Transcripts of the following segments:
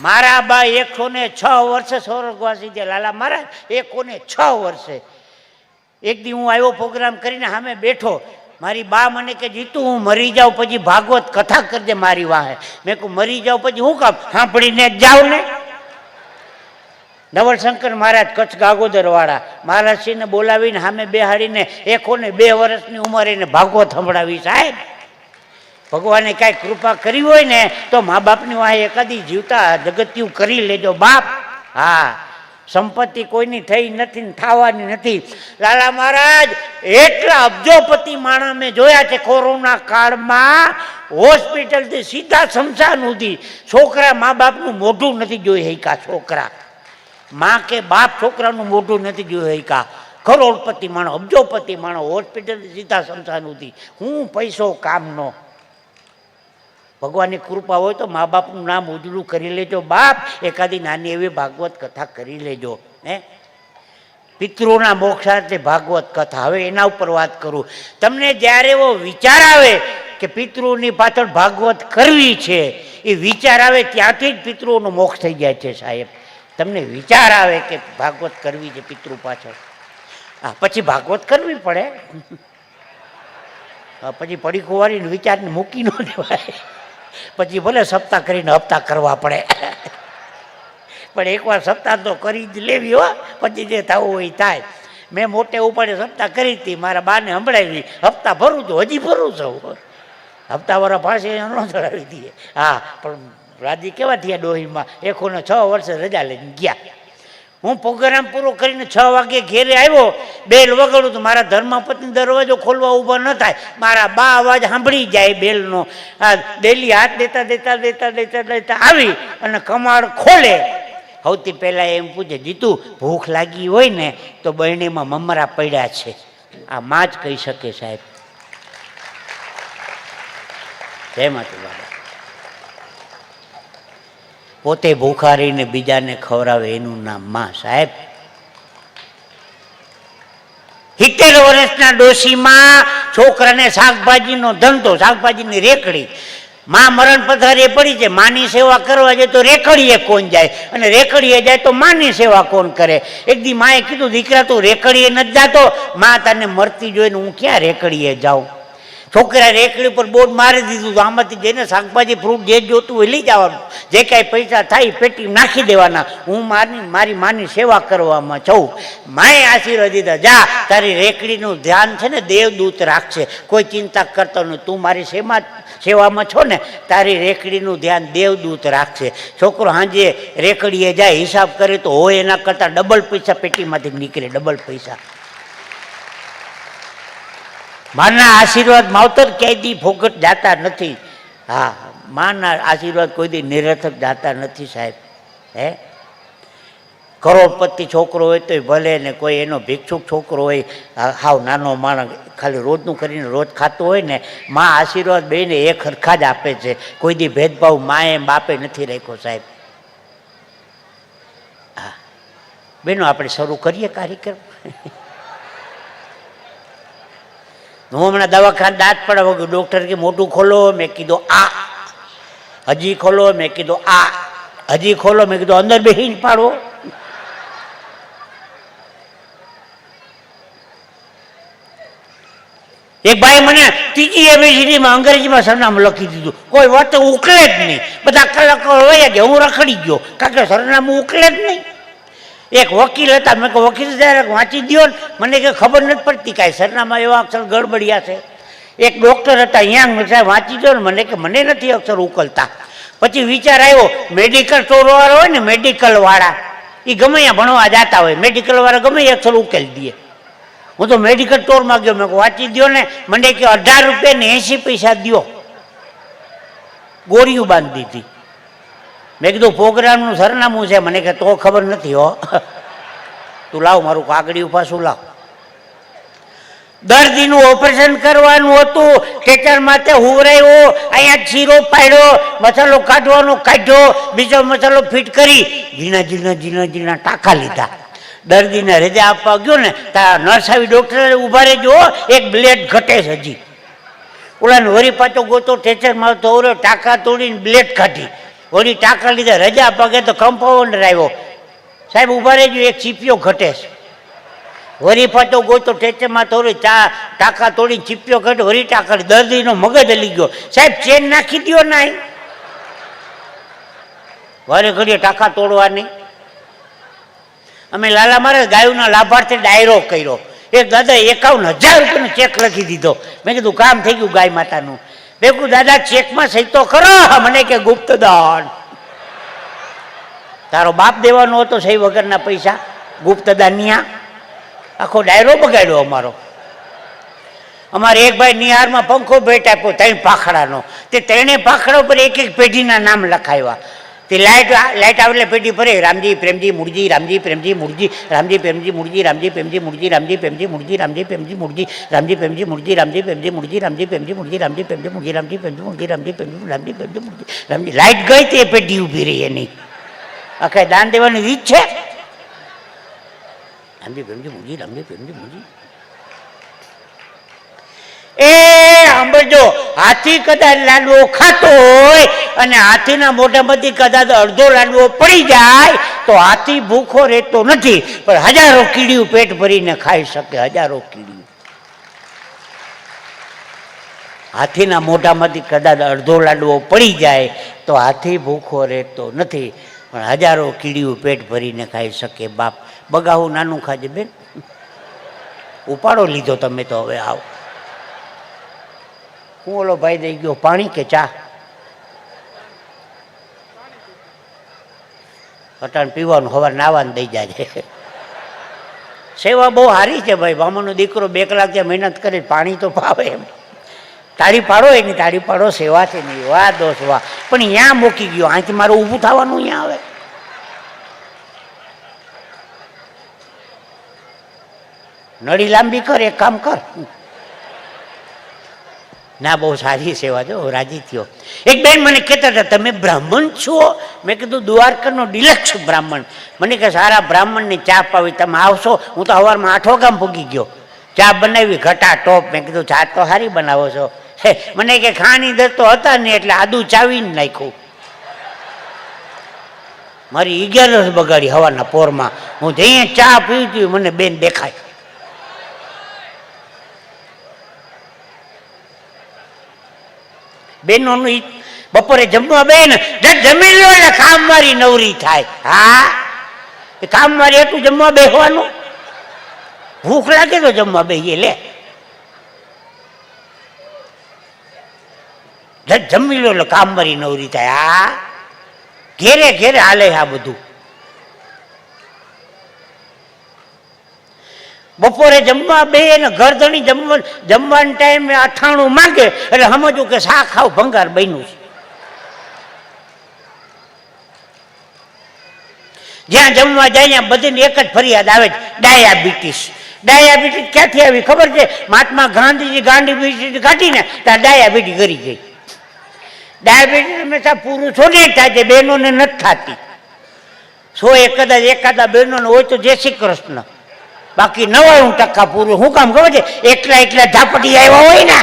મારા બા એકસો ને છ વર્ષે સ્વર્ગવાસી છે લાલા મહારાજ એકસો ને છ વર્ષે. એક દી હું આવ્યો પ્રોગ્રામ કરીને સામે બેઠો. મારી બા મને કે, જીતું, હું મરી જાઉં પછી ભાગવત કથા કરજે મારી વાહે. મેં કહું, મરી જાઉં પછી હું કામ? સાંભળીને જ જાઉં ને? નવલશંકર મહારાજ કચ્છ ગાગોદરવાળા મહારાજશ્રીને બોલાવીને સામે બેહાડીને એકો ને બે વર્ષની ઉંમરે ભાગવત સંભળાવી. સાહેબ ભગવાને કાંઈ કૃપા કરી હોય ને, તો મા બાપની વાહે એકાદી જીવતા જગત્યું કરી લેજો બાપ. હા, સંપત્તિ કોઈની થઈ નથી ને થવાની નથી. લાલા મહારાજ, એટલા અબજોપતિ માણસ મેં જોયા છે કોરોના કાળમાં, હોસ્પિટલથી સીધા શમશાન સુધી. છોકરા મા બાપનું મોઢું નથી જોઈ હૈકા છોકરા. માં કે બાપ છોકરાનું મોઢું નથી જોઈ હૈકા કરોડપતિ માણો અબજોપતિ માણો હોસ્પિટલથી સીધા શમશાન સુધી. હું પૈસો કામનો. ભગવાનની કૃપા હોય તો મા બાપનું નામ ઉજળું કરી લેજો, બાપ એકાદી નાની એવી ભાગવત કથા કરી લેજો, હે? પિતૃના મોક્ષાર્થે ભાગવત કથા. હવે એના ઉપર વાત કરું. તમને જ્યારે એવો વિચાર આવે કે પિતૃની પાછળ ભાગવત કરવી છે, એ વિચાર આવે ત્યાંથી જ પિતૃનો મોક્ષ થઈ જાય છે સાહેબ. તમને વિચાર આવે કે ભાગવત કરવી છે પિતૃ પાછળ. હા, પછી ભાગવત કરવી પડે. પછી પડી કુંવારીને વિચારને મૂકી ન દેવાય. પછી ભલે સપ્તાહ કરીને હપ્તા કરવા પડે. પણ એકવાર સપ્તાહ તો કરી જ લેવી હો, પછી જે થવું હોય થાય. મેં મોટે ઉપાડે સપ્તાહ કરી હતી, મારા બાને સંભળાવી, હપ્તા ભરું છું હજી ભરું છું. હપ્તાવાળા પાસે ન ચડાવી દઈએ. હા, પણ રાજી કેવા થયા ડોહીમાં? એકોને છ વર્ષે રજા લઈને ગયા. હું પ્રોગ્રામ પૂરો કરીને છ વાગે ઘેરે આવ્યો, બેલ વગાડું તો મારા ધર્મપત્ની દરવાજો ખોલવા ઊભો ન થાય. મારા બા અવાજ સાંભળી જાય બેલનો. આ ડેલી હાથ દેતા દેતા દેતા દેતા દેતા આવી અને કમાડ ખોલે. સૌથી પહેલાં એમ પૂછે, જીતું, ભૂખ લાગી હોય ને તો બહેણીમાં મમરા પડ્યા છે. આ માં જ કહી શકે સાહેબ. જય માતા બાબા પોતે ભૂખા રહીને બીજાને ખવડાવે, એનું નામમાં સાહેબ. સિત્તેર વર્ષના ડોશીમાં છોકરાને શાકભાજીનો ધંધો, શાકભાજીની રેકડી. માં મરણ પથારીએ પડી છે, માની સેવા કરવા જાય તો રેકડીએ કોણ જાય? અને રેકડીએ જાય તો માની સેવા કોણ કરે? એક દી માએ કીધું, દીકરા, તું રેકડીએ નથી જાતો. માં તને મરતી જોઈને હું ક્યાં રેકડીએ જાઉં? છોકરા રેકડી ઉપર બોર્ડ મારી દીધું તો આમાંથી જઈને શાકભાજી ફ્રૂટ જે જોતું હોય લઈ જવાનું. જે કાંઈ પૈસા થાય પેટી નાખી દેવાના. હું મારી મારી માની સેવા કરવામાં છું. માએ આશીર્વાદ દીધા. જા, તારી રેકડીનું ધ્યાન છે ને દેવદૂત રાખશે. કોઈ ચિંતા કરતો નહીં. તું મારી સેવા સેવામાં છો ને, તારી રેકડીનું ધ્યાન દેવદૂત રાખશે. છોકરો હાંજે રેકડીએ જાય, હિસાબ કરે તો હોય એના કરતાં ડબલ પૈસા પેટીમાંથી નીકળે. ડબલ પૈસા. માના આશીર્વાદ માવતર ક્યાંય દી ફોગટ જાતા નથી. હા, માના આશીર્વાદ કોઈ દી નિરર્થક જાતા નથી સાહેબ. હે? કરોડપતિ છોકરો હોય તોય ભલે ને કોઈ એનો ભિક્ષુક છોકરો હોય હાવ નાનો માણસ, ખાલી રોજનું કરીને રોજ ખાતો હોય ને, માં આશીર્વાદ બેને એ ખરખા જ આપે છે. કોઈ દી ભેદભાવ માએ બાપે નથી રાખ્યો સાહેબ. હા. બેનો, આપણે શરૂ કરીએ કાર્યક્રમ? હું હમણાં દવાખાને દાંત પડે વગર ડૉક્ટર કે મોટું ખોલો, મેં કીધું, આ. હજી ખોલો, મેં કીધું, આ. હજી ખોલો, મેં કીધું, અંદર બેહીને પાડો. એક ભાઈ મને ત્રીજી એબીસીડીમાં અંગ્રેજીમાં સરનામું લખી દીધું. કોઈ વાત ઉકલે જ નહીં. બધા કલાકો હોય ગયા, હું રખડી ગયો. કારણ કે સરનામું ઉકલે જ નહીં. એક વકીલ હતા. મેં કહું વકીલ સાહેબ વાંચી દો ને. મને કે ખબર નથી પડતી કાંઈ સરનામાં એવા અક્ષર ગડબડિયા છે. એક ડૉક્ટર હતા અહીંયા સાહેબ, વાંચી દો ને. મને કે, મને નથી અક્ષર ઉકલતા. પછી વિચાર આવ્યો મેડિકલ સ્ટોરવાળા હોય ને મેડિકલવાળા એ ગમે ત્યાં ભણવા જતા હોય મેડિકલવાળા ગમે અક્ષર ઉકેલી દે. હું તો મેડિકલ સ્ટોરમાં ગયો. મેં વાંચી દો ને. મને કે, અઢાર રૂપિયા ને એંસી પૈસા દો ગોળીઓ બાંધી દીધી. મેં કીધું, પ્રોગ્રામનું સરનામું છે. મને કે, તો ખબર નથી, હો. તું લાવ મારું કાગડિયું પાછું લાવ. દર્દીનું ઓપરેશન કરવાનું હતું, ટેચર માથે હુવરાયો, અહીંયા ચીરો પાડ્યો, મસાલો કાઢવાનો કાઢ્યો, બીજો મસાલો ફિટ કરી, ઝીણા ઝીણા ઝીણા ઝીણા ટાંકા લીધા. દર્દીને હૃદય આપવા ગયો ને તારા નર્સ આવી ડૉક્ટરે ઊભા રહેજો એક બ્લેડ ઘટે છે હજી. ઓલાને વરી પાછો ગોતો, ટેચર મારતો ઓરો ટાંકા તોડીને બ્લેડ કાઢી. વળી ટાંકા લીધે રજા પગે તો કમ્પાઉન્ડર આવ્યો. સાહેબ ઊભા રહેજો, એક ચીપિયો ઘટે છે. વરી ફાટો ગોતો ટેચરમાં તોડી, ચા, ટાંકા તોડી ચીપિયો ઘટે વરી ટાંકા દર્દીનો મગજ હલી ગયો. સાહેબ, ચેન નાખી દ્યો ના વારે ઘડીએ ટાંકા તોડવાની. અમે લાલા મારે ગાયોના લાભાર્થે ડાયરો કર્યો. એક દાદા એકાવન હજાર રૂપિયાનો ચેક લખી દીધો. મેં કીધું, કામ થઈ ગયું ગાય માતાનું. કીધું દાદા ચેકમાં સહી તો ખરો, મને કે ગુપ્ત દાન તારો બાપ દેવાનો હતો સહી વગરના પૈસા ગુપ્ત દાનિયા આખો ડાયરો બગાડ્યો અમારો. અમારે એક ભાઈ નિહારમાં પંખો ભેટ આપ્યો, ત્રણ પાખડાનો તે ત્રણેય પાખડા ઉપર એક એક પેઢીના નામ લખાવ્યા. તે લાઇટ લાઇટ આવે એટલે પેઢી ફરે રામજી પ્રેમજી મૂળજી રામજી પ્રેમજી મૂળજી રામજી પ્રેમજી મૂળજી રામજી પ્રેમજી મૂળજી રામજી પ્રેમજી મૂળજી રામજી પ્રેમજી મૂળજી રામજી પ્રેમજી મૂળજી રામજી પ્રેમજી મૂળજી રામજી પ્રેમજી મૂળજી રામજી પ્રેમજી મૂળજી રામજી પ્રેમજી મૂળજી રામજી પ્રેમજી રામજી પ્રેમજી મૂળજી રામજી લાઇટ ગઈ તે પેઢી ઊભી રહી એની આખા દાન દેવાની રીત છે રામજી પ્રેમજી મૂળજી રામજી પ્રેમજી મુરજી એ સાંભળજો હાથી કદાચ લાડવો ખાતો હોય અને હાથીના મોઢામાંથી કદાચ અડધો લાડવો પડી જાય, તો હાથી ભૂખો રહેતો નથી. પણ હજારો કીડીયું પેટ ભરીને ખાઈ શકે, હજારો કીડીયું હાથીના મોઢામાંથી કદાચ અડધો લાડવો પડી જાય, તો હાથી ભૂખો રહેતો નથી. પણ હજારો કીડીયું પેટ ભરીને ખાઈ શકે, બાપ. બગાવું નાનું ખાજે બેન. ઉપાડો લીધો તમે તો, હવે આવો. હું ઓલો ભાઈ દઈ ગયો, પાણી કે ચા? અટાણ પીવાનું, હવાર નાવાનું દઈ જાય સેવા બહુ સારી છે ભાઈ બામાનો દીકરો બે કલાક ત્યાં મહેનત કરે, પાણી તો પાવે એમ. તાળી પાડો એની, તાળી પાડો સેવા છે નહીં. વાહ દોસ્ત વાહ. પણ અહીંયા મૂકી ગયો અહીંથી મારે ઊભું થવાનું અહીંયા આવે. નળી લાંબી કર, એક કામ કર. ના, બહુ સારી સેવા જો રાજી થયો. એક બેન મને કહેતા હતા, તમે બ્રાહ્મણ છો? મેં કીધું, દ્વારકાનો ડિલક્ષ બ્રાહ્મણ. મને કે, સારા બ્રાહ્મણની ચા પાવી, તમે આવશો? હું તો સવારમાં આઠો ગામ ભૂગી ગયો. ચા બનાવી, ઘટા, ટોપ. મેં કીધું, ચા તો સારી બનાવો છો. મને કે, ખાણી દર તો હતા ને, એટલે આદુ ચાવીને નાખ્યું. મારી અગિયારસ બગાડી હવાના પોરમાં. હું જઈએ ચા પીવી મને બેન દેખાય. બેનોનું ઈ બપોરે જમવા બે ને જ જમી લો એટલે કામ મારી નવરી થાય. હા? એ કામ મારી એટલું જમવા બેસવાનું ભૂખ લાગે તો જમવા બેહીએ, લે. જમી લો એટલે કામ મારી નવરી થાય. હા? ઘેરે ઘેરે હાલે આ બધું. બપોરે જમવા બે ને ઘરધણી જમવા જમવાના ટાઈમે અઠાણું માંગે, એટલે સમજવું કે શાક ખાવ ભંગાર બન્યું છે. જ્યાં જમવા જાય, ત્યાં બધી એક જ ફરિયાદ આવે છે, ડાયાબિટીસ. ડાયાબિટીસ ક્યાંથી આવી ખબર છે? મહાત્મા ગાંધીજી ગાંધી કાઢીને, ત્યાં ડાયાબિટીસ કરી ગઈ. ડાયાબિટીસ હંમેશા પુરુષોને જ થાય છે, બહેનોને નથી થતી. સો એક કદાચ એકાદા બહેનોને હોય તો જય શ્રી કૃષ્ણ. બાકી નવાણું ટકા પૂરું. શું કામ ખબર છે? એકલા એકલા ઝાપટી આવ્યા હોય ને,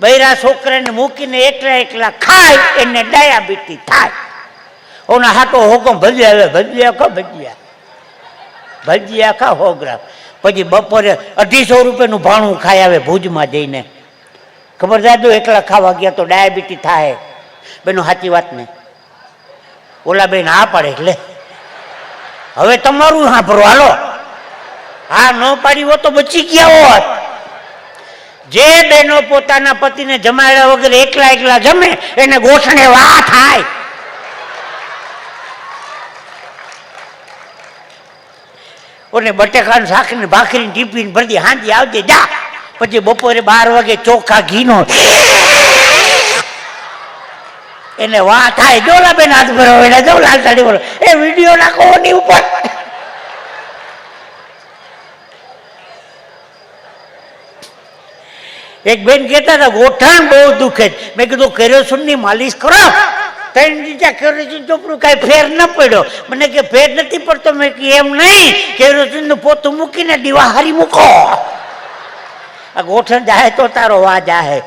બૈરા છોકરાને મૂકીને એકલા એકલા ખાય, એને ડાયાબિટી થાય. ઓના હાટો હોકમ, ભજીયા આવે ભજીયા ખા, ભજીયા. ભજીયા ખા હોગ્રા પછી બપોરે અઢીસો રૂપિયાનું ભાણું ખાય આવે ભુજમાં જઈને. ખબર દાદુ એકલા ખાવા ગયા તો ડાયાબિટી થાય. બેનો સાચી વાત ને? ઓલા બેન હા પાડે એટલે હવે તમારું સાંભળો, હાલો. હા, ન પાડી હોત તો બચી ગયા હોત. જે બહેનો પોતાના પતિને જમાડ્યા વગર એકલા એકલા જમે, એને ગોઠણે વા થાય. ઓને બટેકાનું શાક ને ભાખરી ટીપીને ભરતી હાંજી આવજે, જા. પછી બપોરે બાર વાગે ચોખા ઘીનો એને વા થાય. જો બેન હાથ ભરો, એને જો લાલ સાડી ભરો એ વીડિયો નાખો ની ઉપર. એક બેન કહેતા હતા, ગોઠણ બહુ દુખે છે. મેં કીધું કેરોસીનની માલિશ કરો. ત્રણ દીધા કેરોસીન ચોપડું કાંઈ ફેર ન પડ્યો. મને કે, ફેર નથી પડતો. મેં કે એમ નહીં કેરોસીનનું પોતું મૂકીને દીવા હારી મૂકો. આ ગોઠણ જાહે તો તારો વા જાહે